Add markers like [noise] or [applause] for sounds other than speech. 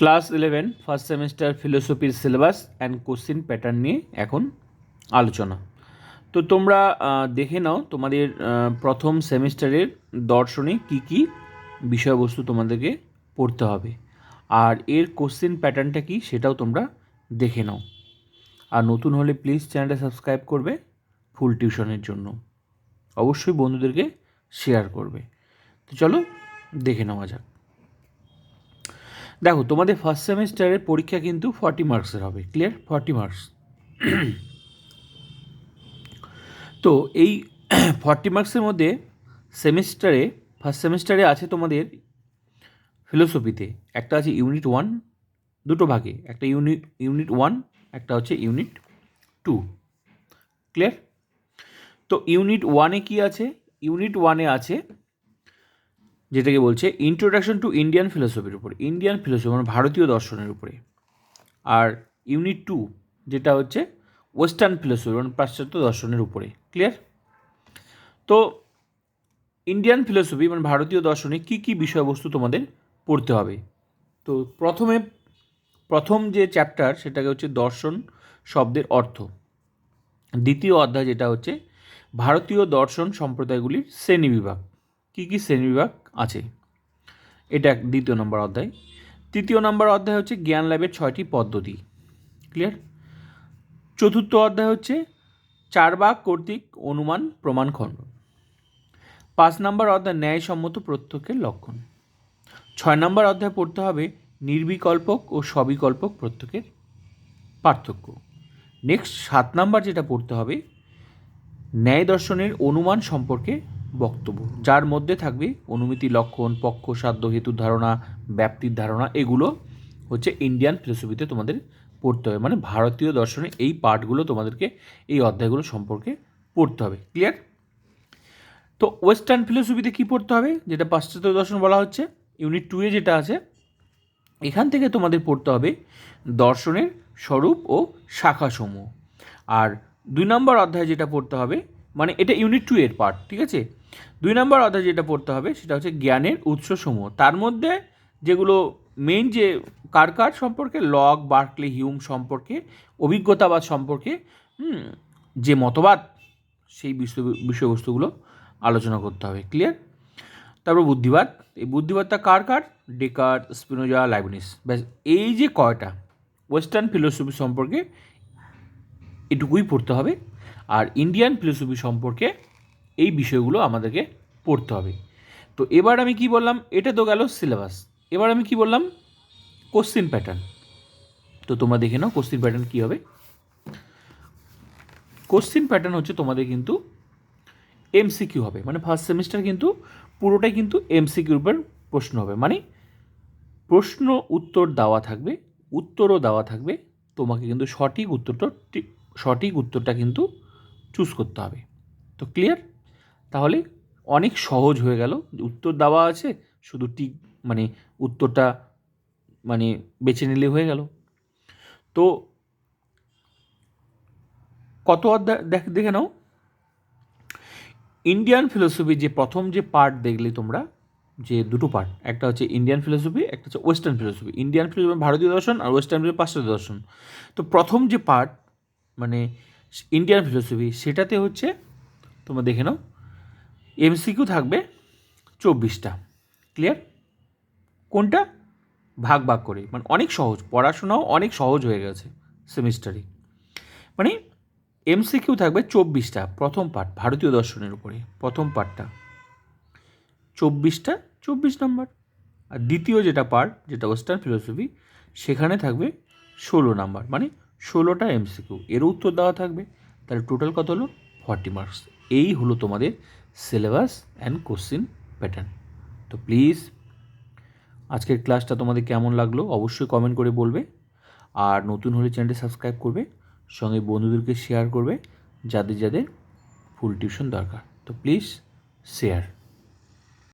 Class eleven first semester ফিলোসফির syllabus and question pattern নিয়ে এখন আলোচনা। তো তোমরা দেখে নাও তোমাদের প্রথম সেমিস্টারের দর্শনে কি কি বিষয়বস্তু তোমাদেরকে পড়তে হবে। আর এর কোশ্চিন প্যাটার্নটা কি সেটাও তোমরা দেখে নাও। আর নতুন হলে প্লিজ চ্যানেলটা সাবস্ক্রাইব করবে ফুল টিউশনের জন্য। অবশ্যই বন্ধুদেরকে শেয়ার করবে। তো চলো, দেখে নেওয়া যাক। দেখো, তোমাদের ফার্স্ট সেমিস্টারের পরীক্ষা কিন্তু ফর্টি মার্কসের হবে ক্লিয়ার ফর্টি মার্কস তো এই [coughs] ফর্টি মার্কসের মধ্যে সেমিস্টারে ফার্স্ট সেমিস্টারে আছে তোমাদের ফিলোসফিতে একটা আছে ইউনিট ওয়ান দুটো ভাগে। একটা ইউনিট ইউনিট ওয়ান একটা হচ্ছে ইউনিট টু ক্লিয়ার তো ইউনিট ওয়ানে কি আছে? ইউনিট ওয়ানে আছে যেটাকে বলছে ইন্ট্রোডাকশন টু ইন্ডিয়ান ফিলোসফির উপরে ইন্ডিয়ান ফিলোসফি মানে ভারতীয় দর্শনের উপরে। আর ইউনিট টু যেটা হচ্ছে ওয়েস্টার্ন ফিলোসফি মানে পাশ্চাত্য দর্শনের উপরে। ক্লিয়ার তো ইন্ডিয়ান ফিলোসফি মানে ভারতীয় দর্শনে কী কী বিষয়বস্তু তোমাদের পড়তে হবে? তো প্রথমে, প্রথম যে চ্যাপ্টার সেটাকে হচ্ছে দর্শন শব্দের অর্থ। দ্বিতীয় অধ্যায় যেটা হচ্ছে ভারতীয় দর্শন সম্প্রদায়গুলির শ্রেণীবিভাগ কী কী শ্রেণীবিভাগ আছে? এটা দ্বিতীয় নম্বর অধ্যায়। তৃতীয় নম্বর অধ্যায় হচ্ছে জ্ঞান লাভের ছয়টি পদ্ধতি। ক্লিয়ার চতুর্থ অধ্যায় হচ্ছে চারবাক কর্তৃক অনুমান প্রমাণ খণ্ডন পাঁচ নম্বর অধ্যায় ন্যায়সম্মত প্রত্যক্ষের লক্ষণ। ছয় নম্বর অধ্যায় পড়তে হবে নির্বিকল্পক ও সবিকল্পক প্রত্যক্ষের পার্থক্য। নেক্সট সাত নাম্বার যেটা পড়তে হবে, ন্যায় দর্শনের অনুমান সম্পর্কে বক্তব্য। যার মধ্যে থাকবে অনুমিতি, লক্ষণ, পক্ষ, সাধ্য, হেতুর ধারণা, ব্যাপ্তির ধারণা, এগুলো হচ্ছে ইন্ডিয়ান ফিলোসফিতে তোমাদের পড়তে হবে। মানে ভারতীয় দর্শনে এই পার্টগুলো তোমাদেরকে এই অধ্যায়গুলো সম্পর্কে পড়তে হবে। ক্লিয়ার তো ওয়েস্টার্ন ফিলোসফিতে কী পড়তে হবে? যেটা পাশ্চাত্য দর্শন বলা হচ্ছে ইউনিট টুয়ে যেটা আছে, এখান থেকে তোমাদের পড়তে হবে দর্শনের স্বরূপ ও শাখাসমূহ। আর দুই নম্বর অধ্যায় যেটা পড়তে হবে মানে এটা ইউনিট টু এর পার্ট ঠিক আছে? দুই নম্বর অধ্যায় যেটা পড়তে হবে সেটা হচ্ছে জ্ঞানের উৎসসমূহ। তার মধ্যে যেগুলো মেইন যে কার কার সম্পর্কে লক বার্কলি, হিউম সম্পর্কে, অভিজ্ঞতাবাদ সম্পর্কে যে মতবাদ, সেই বিষয় বিষয়বস্তুগুলো আলোচনা করতে হবে। ক্লিয়ার তারপর বুদ্ধিবাদ। এই বুদ্ধিবাদটা কার কার? Decker Spinoza, লাইবনিস। ব্যাস, এই যে কয়টা ওয়েস্টার্ন ফিলোসফি সম্পর্কে এটুকুই পড়তে হবে। আর ইন্ডিয়ান ফিলোসফি সম্পর্কে এই বিষয়গুলো আমাদেরকে পড়তে হবে। তো এবার আমি কি বললাম? এটা তো গেল সিলেবাস এবার আমি কি বললাম? কোশ্চিন প্যাটার্ন তো তোমরা দেখে নাও কোশ্চিন প্যাটার্ন কী হবে। কোশ্চিন প্যাটার্ন হচ্ছে তোমাদের কিন্তু এমসিকিউ হবে। মানে ফার্স্ট সেমিস্টার কিন্তু পুরোটাই কিন্তু এমসিকিউর উপর প্রশ্ন হবে। মানে প্রশ্ন উত্তর দেওয়া থাকবে, উত্তরও দেওয়া থাকবে। তোমাকে কিন্তু সঠিক উত্তরটা ঠিক- সঠিক উত্তরটা কিন্তু চুজ করতে হবে। তো ক্লিয়ার তাহলে অনেক সহজ হয়ে গেল। উত্তর দেওয়া আছে, শুধু ঠিক মানে উত্তরটা মানে বেছে নিলে হয়ে গেল। তো কত অধ্যায় দেখ, দেখে নাও। ইন্ডিয়ান ফিলোসফি যে প্রথম যে পার্ট দেখলে তোমরা, যে দুটো পার্ট একটা হচ্ছে ইন্ডিয়ান ফিলোসফি একটা হচ্ছে ওয়েস্টার্ন ফিলোসফি ইন্ডিয়ান ফিলোসফি ভারতীয় দর্শন আর ওয়েস্টার্ন ফিলোসফি পাশ্চাত্য দর্শন। তো প্রথম যে পার্ট মানে ইন্ডিয়ান ফিলোসফি সেটাতে হচ্ছে, তোমরা দেখে নাও। এমসিকিউ থাকবে চব্বিশটা। ক্লিয়ার কোনটা? ভাগ ভাগ করে মানে অনেক সহজ। পড়াশোনাও অনেক সহজ হয়ে গেছে সেমিস্টারে। মানে এমসিকিউ থাকবে চব্বিশটা, প্রথম পার্ট ভারতীয় দর্শনের উপরে, প্রথম পার্টটা চব্বিশটা, চব্বিশ নম্বর। আর দ্বিতীয় যেটা পার্ট যেটা ওয়েস্টার্ন ফিলোসফি, সেখানে থাকবে ষোলো নাম্বার। মানে ষোলোটা এমসিকিউ এর উত্তর দেওয়া থাকবে। তাহলে টোটাল কত হলো? Forty marks. এই হলো তোমাদের সিলেবাস অ্যান্ড কোশ্চিন প্যাটার্ন। তো প্লিজ, আজকের ক্লাসটা তোমাদের কেমন লাগল অবশ্যই কমেন্ট করে বলবে। আর নতুন হলে চ্যানেলটি সাবস্ক্রাইব করবে, সঙ্গে বন্ধুদেরকে শেয়ার করবে, যাদের যাদের ফুল টিউশন দরকার। তো প্লিজ, শেয়ার।